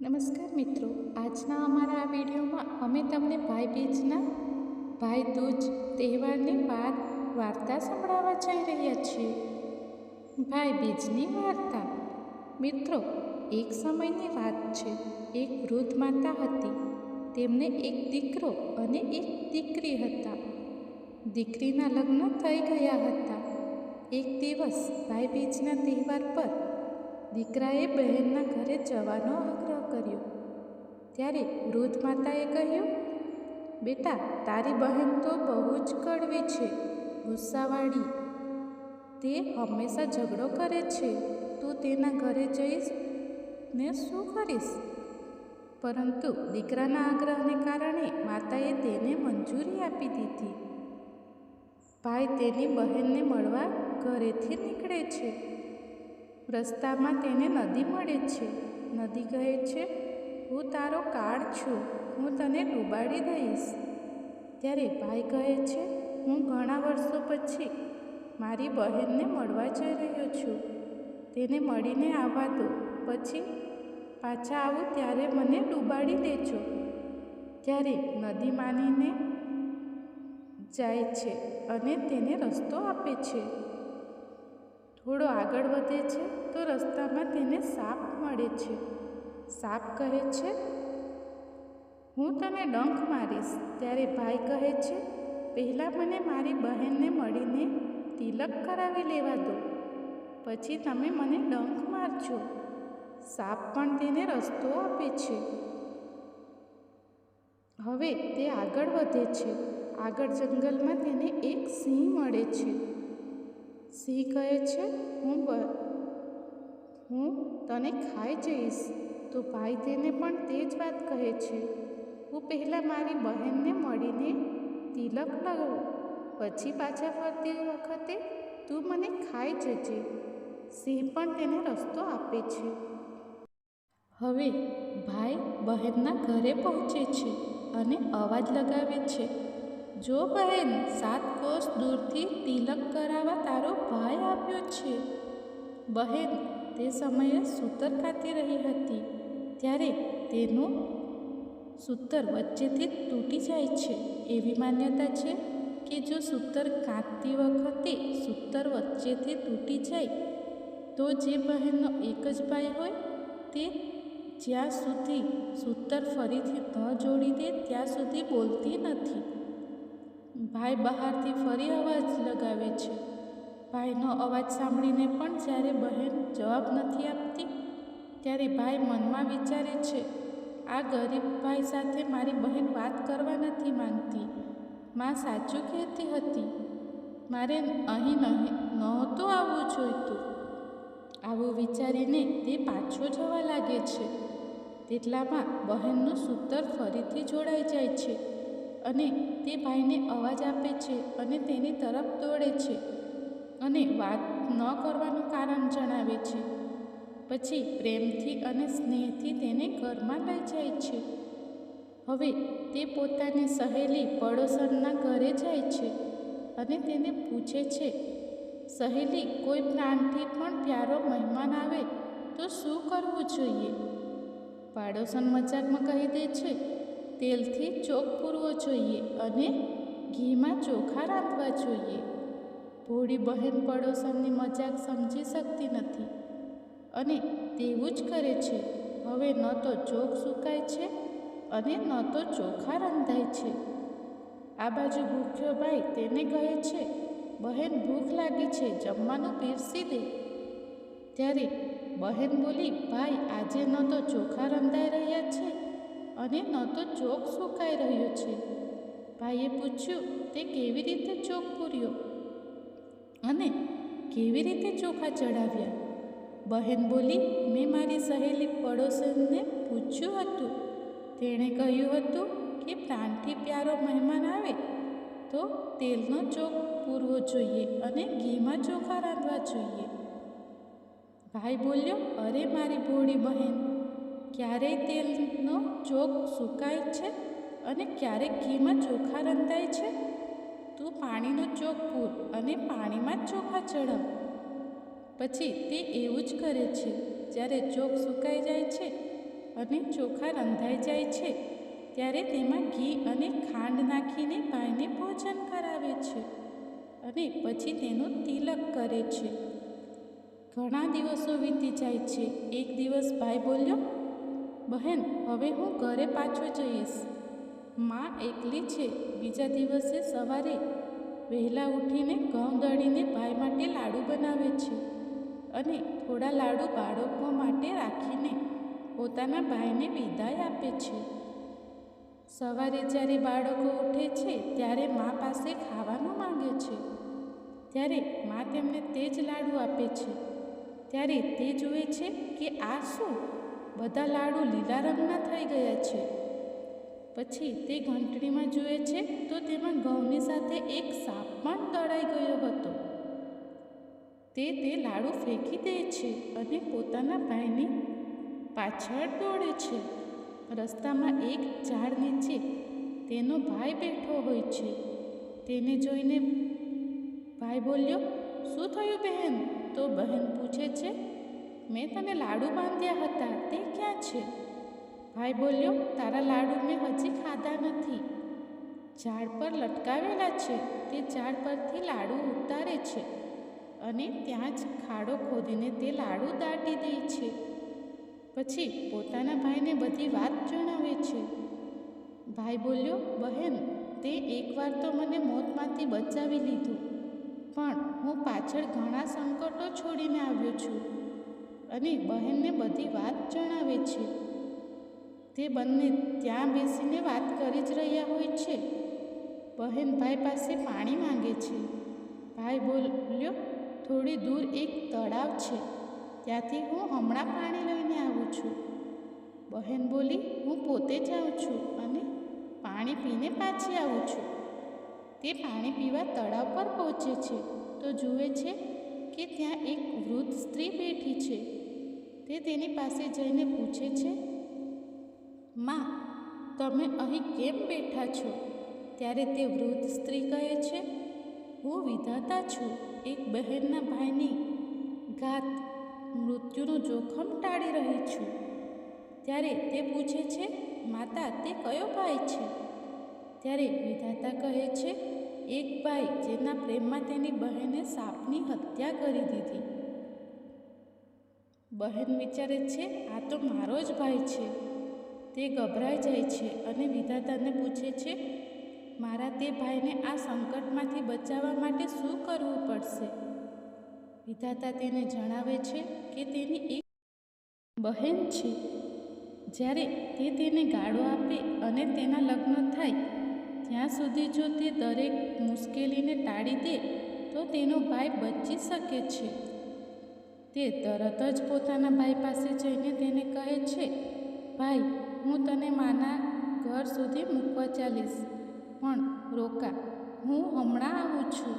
નમસ્કાર મિત્રો, આજના અમારા આ વિડીયોમાં અમે તમને ભાઈ બીજના, ભાઈ દૂજ તહેવારની વાત, વાર્તા સંભળાવવા જઈ રહ્યા છીએ. ભાઈ બીજની વાર્તા. મિત્રો, એક સમયની વાત છે. એક વૃદ્ધ માતા હતી. તેમને એક દીકરો અને એક દીકરી હતા. દીકરીના લગ્ન થઈ ગયા હતા. એક દિવસ ભાઈ બીજના તહેવાર પર દીકરાએ બહેનના ઘરે જવાનો આગ્રહ કર્યો. ત્યારે વૃદ્ધ માતાએ કહ્યું, બેટા, તારી બહેન તો બહુ જ કડવી છે, ગુસ્સાવાળી. તે હંમેશા ઝઘડો કરે છે. તું તેના ઘરે જઈશ ને શું કરીશ? પરંતુ દીકરાના આગ્રહને કારણે માતાએ તેને મંજૂરી આપી દીધી. ભાઈ તેની બહેનને મળવા ઘરેથી નીકળે છે. રસ્તામાં તેને નદી મળે છે. નદી કહે છે, હું તારો કાળ છું, હું તને ડૂબાડી દઈશ. ત્યારે ભાઈ કહે છે, હું ઘણા વર્ષો પછી મારી બહેનને મળવા જઈ રહ્યો છું. તેને મળીને આવવા દો, પછી પાછા આવું ત્યારે મને ડૂબાડી દેજો. ત્યારે નદી માનીને જાય છે અને તેને રસ્તો આપે છે. થોડો આગળ વધે છે, તો રસ્તામાં તેને સાપ મળે છે. સાપ કહે છે, હું તને ડંખ મારીશ. ત્યારે ભાઈ કહે છે, પહેલાં મને મારી બહેનને મળીને તિલક કરાવી લેવા દો, પછી તમે મને ડંખ મારજો. સાપ પણ તેને રસ્તો આપે છે. હવે તે આગળ વધે છે. આગળ જંગલમાં તેને એક સિંહ મળે છે. સિંહ કહે છે, હું હું તને ખાઈ જઈશ. તો ભાઈ તેને પણ તે જ વાત કહે છે હું પહેલાં મારી બહેનને મળીને તિલક લઉં પછી પાછા ફરતી વખતે તું મને ખાઈ જજે, સિંહ પણ તેને રસ્તો આપે છે. હવે ભાઈ બહેનના ઘરે પહોંચે છે અને અવાજ લગાવે છે જો બહેન સાત કોષ દૂરથી તિલક કરાવવા તારો ભાઈ આવ્યો છે. બહેન તે સમયે સૂતર કાતી રહી હતી. ત્યારે તેનું સૂતર વચ્ચેથી તૂટી જાય છે. એવી માન્યતા છે કે જો સૂતર કાંતતી વખતે સૂતર વચ્ચેથી તૂટી જાય, તો જે બહેનનો એક જ ભાઈ હોય તે જ્યાં સુધી સૂતર ફરીથી ન જોડી દે, ત્યાં સુધી બોલતી નથી. ભાઈ બહારથી ફરી અવાજ લગાવે છે. ભાઈનો અવાજ સાંભળીને પણ જ્યારે બહેન જવાબ નથી આપતી, ત્યારે ભાઈ મનમાં વિચારે છે, આ ગરીબ ભાઈ સાથે મારી બહેન વાત કરવા નથી માંગતી. માં સાચું કહેતી હતી, મારે અહીં નહીં, નહોતું આવવું જોઈતું. આવું વિચારીને તે પાછો જવા લાગે છે. તેટલામાં બહેનનું સૂતર ફરીથી જોડાઈ જાય છે. અને તે ભાઈને અવાજ આપે છે અને તેની તરફ દોડે છે અને વાત ન કરવાનું કારણ જણાવે છે. પછી પ્રેમથી અને સ્નેહથી તેને ઘરમાં લઈ જાય છે. હવે તે પોતાની સહેલી પડોશરના ઘરે જાય છે અને તેને પૂછે છે, સહેલી, કોઈ પ્રાણથી પણ પ્યારો મહેમાન આવે તો શું કરવું જોઈએ? પાડોશન મજાકમાં કહી દે છે તેલથી ચોક પૂરવો જોઈએ અને ઘીમાં ચોખા રાંધવા જોઈએ. ભોળી બહેન પડોશનની મજાક સમજી શકતી નથી અને તેવું જ કરે છે. હવે ન તો ચોક સુકાય છે અને ન તો ચોખા રંધાય છે. આ બાજુ ભૂખ્યો ભાઈ તેને કહે છે, બહેન ભૂખ લાગી છે, જમવાનું પીરસી દે. ત્યારે બહેન બોલી, ભાઈ, આજે ન તો ચોખા રંધાઈ રહ્યા છે. અને ન તો ચોક સુકાઈ રહ્યો છે. ભાઈએ પૂછ્યું, તે કેવી રીતે ચોક પૂર્યો? અને કેવી રીતે ચોખા ચડાવ્યા? બહેન બોલી, મેં મારી સહેલી પડોશીને પૂછ્યું હતું. તેણે કહ્યું હતું કે પ્રાણથી પ્યારો મહેમાન આવે તો તેલનો ચોક પૂરવો જોઈએ અને ઘીમાં ચોખા રાંધવા જોઈએ. ભાઈ બોલ્યો, અરે મારી ભોળી બહેન ક્યારેય તેલનો ચોક સુકાય છે અને ક્યારેક ઘીમાં ચોખા રંધાય છે? તું પાણીનો ચોક પૂર અને પાણીમાં ચોખા ચડાવ પછી તે એવું જ કરે છે, જ્યારે ચોક સુકાઈ જાય છે અને ચોખા રંધાઈ જાય છે, ત્યારે તેમાં ઘી અને ખાંડ નાખીને ભાઈને ભોજન કરાવે છે અને પછી તેનું તિલક કરે છે. ઘણા દિવસો વીતી જાય છે. એક દિવસ ભાઈ બોલ્યો બહેન, હવે હું ઘરે પાછો જઈશ. માં એકલી છે, બીજા દિવસે સવારે વહેલા ઉઠીને ઘઉં દળીને ભાઈ માટે લાડુ બનાવે છે અને થોડા લાડુ બાળકો માટે રાખીને પોતાના ભાઈને વિદાય આપે છે. સવારે જ્યારે બાળકો ઉઠે છે, ત્યારે મા પાસે ખાવાનું માંગે છે. ત્યારે મા તેમને તે જ લાડુ આપે છે. ત્યારે તે જુએ છે કે આ શું? બધા લાડુ લીલા રંગના થઈ ગયા છે. પછી તે ઘંટડીમાં જુએ છે તો તેમાં ઘઉંની સાથે એક સાપ પણ તળાઈ ગયો હતો. તે તે લાડુ ફેંકી દે છે અને પોતાના ભાઈની પાછળ દોડે છે. રસ્તામાં એક ઝાડ નીચે તેનો ભાઈ બેઠો હોય છે. તેને જોઈને ભાઈ બોલ્યો, શું થયું બહેન? તો બહેન પૂછે છે મેં તને લાડુ બાંધ્યા હતા, તે ક્યાં છે? ભાઈ બોલ્યો, તારા લાડુ મેં હજી ખાધા નથી. ઝાડ પર લટકાવેલા છે, તે ઝાડ પરથી લાડુ ઉતારે છે અને ત્યાં જ ખાડો ખોદીને તે લાડુ દાટી દે છે. પછી પોતાના ભાઈને બધી વાત જણાવે છે. ભાઈ બોલ્યો, બહેન, તે એકવાર તો મને મોતમાંથી બચાવી લીધું, પણ હું પાછળ ઘણા સંકટો છોડીને આવ્યો છું. અને બહેનને બધી વાત જણાવે છે. તે બંને ત્યાં બેસીને વાત કરી જ રહ્યા હોય છે. બહેન ભાઈ પાસે પાણી માંગે છે. ભાઈ બોલ્યો, થોડી દૂર એક તળાવ છે. ત્યાંથી હું હમણાં પાણી લઈને આવું છું. બહેન બોલી, હું પોતે જાઉં છું અને પાણી પીને પાછી આવું છું. તે પાણી પીવા તળાવ પર પહોંચે છે. તો જુએ છે કે ત્યાં એક વૃદ્ધ સ્ત્રી બેઠી છે. તે તેની પાસે જઈને પૂછે છે, માં, તમે અહીં કેમ બેઠા છો? ત્યારે તે વૃદ્ધ સ્ત્રી કહે છે, હું વિધાતા છું. એક બહેનના ભાઈની ઘાત મૃત્યુનું જોખમ ટાળી રહી છું. ત્યારે તે પૂછે છે, માતા, તે કયો ભાઈ છે? ત્યારે વિધાતા કહે છે, એક ભાઈ જેના પ્રેમમાં તેની બહેને સાપની હત્યા કરી દીધી. બહેન વિચારે છે, આ તો મારો જ ભાઈ છે. તે ગભરાઈ જાય છે અને વિધાતાને પૂછે છે, મારા તે ભાઈને આ સંકટમાંથી બચાવવા માટે શું કરવું પડશે? વિધાતા તેને જણાવે છે કે તેની એક બહેન છે. જ્યારે તે તેને ગાળો આપે અને તેના લગ્ન થાય ત્યાં સુધી જો તે દરેક મુશ્કેલીને ટાળી દે, તો તેનો ભાઈ બચી શકે છે. તે તરત જ પોતાના ભાઈ પાસે જઈને તેને કહે છે, ભાઈ, હું તને માના ઘર સુધી મૂકવા ચાલીશ, પણ રોકા, હું હમણાં આવું છું.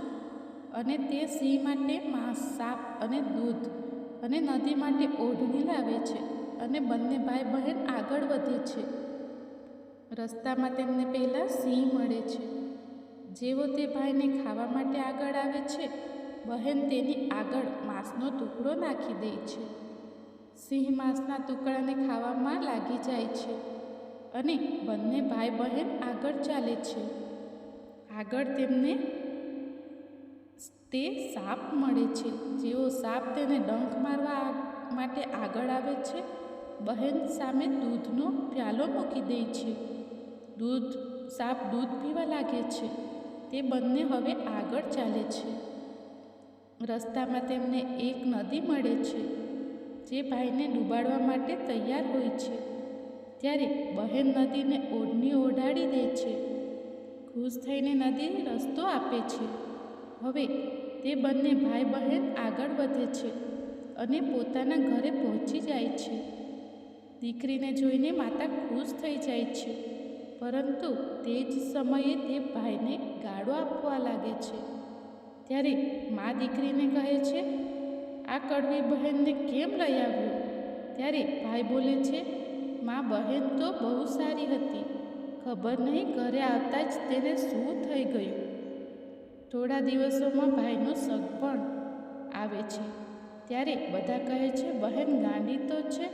અને તે સિંહ માટે માંસ, સાપ અને દૂધ અને નદી માટે ઓઢણી લાવે છે અને બંને ભાઈ બહેન આગળ વધે છે. રસ્તામાં તેમને પહેલાં સિંહ મળે છે. જેવો તે ભાઈને ખાવા માટે આગળ આવે છે, બહેન તેની આગળ માંસનો ટુકડો નાખી દે છે. સિંહ માંસના ટુકડાને ખાવામાં લાગી જાય છે અને બંને ભાઈ બહેન આગળ ચાલે છે. આગળ તેમને તે સાપ મળે છે. જેવો સાપ તેને ડંખ મારવા માટે આગળ આવે છે, બહેન સામે દૂધનો પ્યાલો મૂકી દે છે. દૂધ, સાપ દૂધ પીવા લાગે છે. તે બંને હવે આગળ ચાલે છે. રસ્તામાં તેમને એક નદી મળે છે, જે ભાઈને ડૂબાડવા માટે તૈયાર હોય છે. ત્યારે બહેન નદીને ઓઢણી ઓઢાડી દે છે. ખુશ થઈને નદી રસ્તો આપે છે. હવે તે બંને ભાઈ બહેન આગળ વધે છે અને પોતાના ઘરે પહોંચી જાય છે. દીકરીને જોઈને માતા ખુશ થઈ જાય છે. પરંતુ તે જ સમયે તે ભાઈને ગાળો આપવા લાગે છે. ત્યારે મા દીકરીને કહે છે, આ કડવી બહેનને કેમ લઈ આવ્યો? ત્યારે ભાઈ બોલે છે, મા, બહેન તો બહુ સારી હતી. ખબર નહીં ઘરે આવતા જ તેને શું થઈ ગયું. થોડા દિવસોમાં ભાઈનો સગ પણ આવે છે. ત્યારે બધા કહે છે, બહેન ગાંડી તો છે,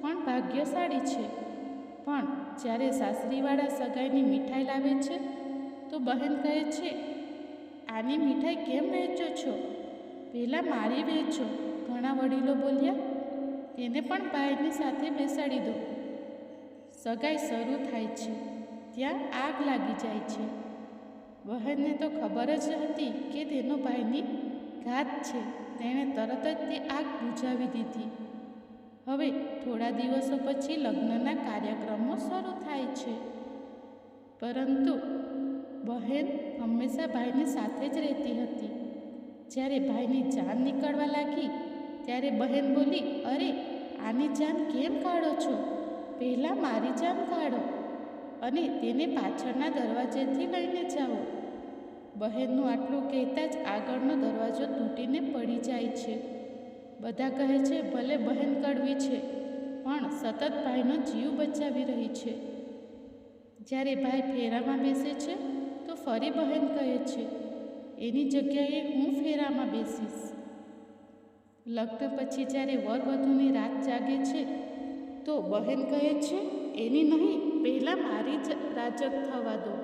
પણ ભાગ્યશાળી છે. પણ જ્યારે સાસરીવાળા સગાઈની મીઠાઈ લાવે છે, તો બહેન કહે છે, આની મીઠાઈ કેમ વહેંચો છો? પહેલાં મારી વહેંચો ઘણા વડીલો બોલ્યા એને પણ ભાઈની સાથે બેસાડી દો. સગાઈ શરૂ થાય છે, ત્યાં આગ લાગી જાય છે. બહેનને તો ખબર જ હતી કે તેનો ભાઈની ઘાત છે, તેણે તરત જ તે આગ બુઝાવી દીધી. હવે થોડા દિવસો પછી લગ્નના કાર્યક્રમો શરૂ થાય છે. પરંતુ બહેન હંમેશા ભાઈની સાથે જ રહેતી હતી. જ્યારે ભાઈની જાન નીકળવા લાગી, ત્યારે બહેન બોલી, અરે, આની જાન કેમ કાઢો છો? પહેલાં મારી જાન કાઢો અને તેને પાછળના દરવાજેથી લઈને જાઓ. બહેનનું આટલું કહેતા જ આગળનો દરવાજો તૂટીને પડી જાય છે. બધા કહે છે, ભલે બહેન કડવી છે, પણ સતત ભાઈનો જીવ બચાવી રહી છે. જ્યારે ભાઈ ફેરામાં બેસે છે, તો ફરી બહેન કહે છે, એની જગ્યાએ હું ફેરામાં બેસીશ. લગ્ન પછી જ્યારે વર વધુની રાત જાગે છે, તો બહેન કહે છે, એની નહીં, પહેલાં મારી જ રાજક થવા દો.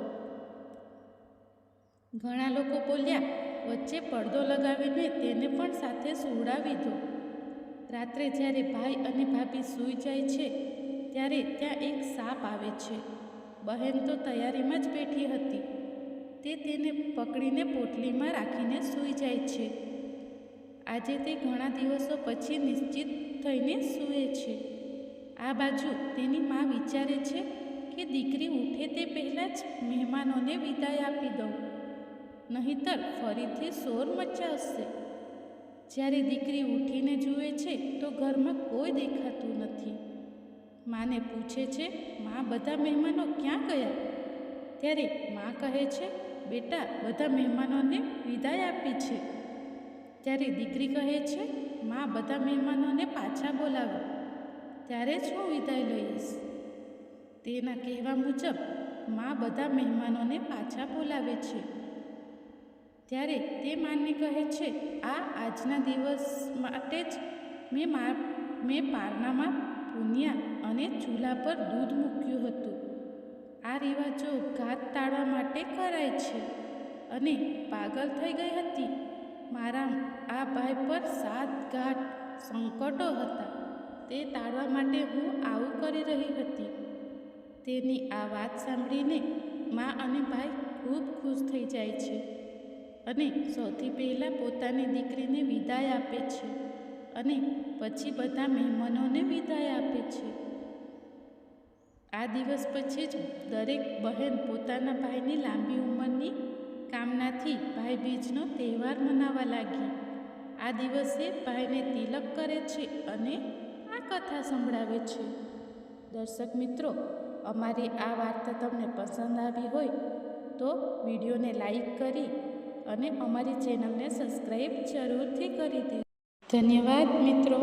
ઘણા લોકો બોલ્યા વચ્ચે પડદો લગાવીને તેને પણ સાથે સુવડાવી દો રાત્રે જ્યારે ભાઈ અને ભાભી સૂઈ જાય છે, ત્યારે ત્યાં એક સાપ આવે છે. બહેન તો તૈયારીમાં જ બેઠી હતી. તે તેને પકડીને પોટલીમાં રાખીને સૂઈ જાય છે. આજે તે ઘણા દિવસો પછી નિશ્ચિત થઈને સૂએ છે. આ બાજુ તેની મા વિચારે છે કે દીકરી ઉઠે તે પહેલાં જ મહેમાનોને વિદાય આપી દઉં. નહીતર ફરીથી શોર મચાવશે. જ્યારે દીકરી ઉઠીને જુએ છે, તો ઘરમાં કોઈ દેખાતું નથી. માને પૂછે છે, મા, બધા મહેમાનો ક્યાં ગયા? ત્યારે મા કહે છે, બેટા, બધા મહેમાનોને વિદાય આપી છે. ત્યારે દીકરી કહે છે, મા, બધા મહેમાનોને પાછા બોલાવો. ત્યારે જ હું વિદાય લઈશ. તેના કહેવા મુજબ, મા બધા મહેમાનોને પાછા બોલાવે છે. ત્યારે તે માનવી કહે છે, આ આજના દિવસ માટે જ મેં મા, મેં પારણામાં પૂન્યા અને ચૂલા પર દૂધ મૂક્યું હતું. આ રિવાજો ઘાત ટાળવા માટે કરાય છે અને પાગલ થઈ ગઈ હતી. મારા, આ ભાઈ પર સાત ઘાટ સંકટો હતા. તે ટાળવા માટે હું આવું કરી રહી હતી. તેની આ વાત સાંભળીને મા અને ભાઈ ખૂબ ખુશ થઈ જાય છે. અને સૌથી પહેલાં પોતાની દીકરીને વિદાય આપે છે અને પછી બધા મહેમાનોને વિદાય આપે છે. આ દિવસ પછી જ દરેક બહેન પોતાના ભાઈની લાંબી ઉંમરની કામનાથી ભાઈ બીજનો તહેવાર મનાવવા લાગી. આ દિવસે ભાઈને તિલક કરે છે અને આ કથા સંભળાવે છે. દર્શક મિત્રો, અમારી આ વાર્તા તમને પસંદ આવી હોય તો વિડીયોને લાઈક કરી અને અમારી ચેનલને સબસ્ક્રાઈબ જરૂરથી કરી દે ધન્યવાદ મિત્રો.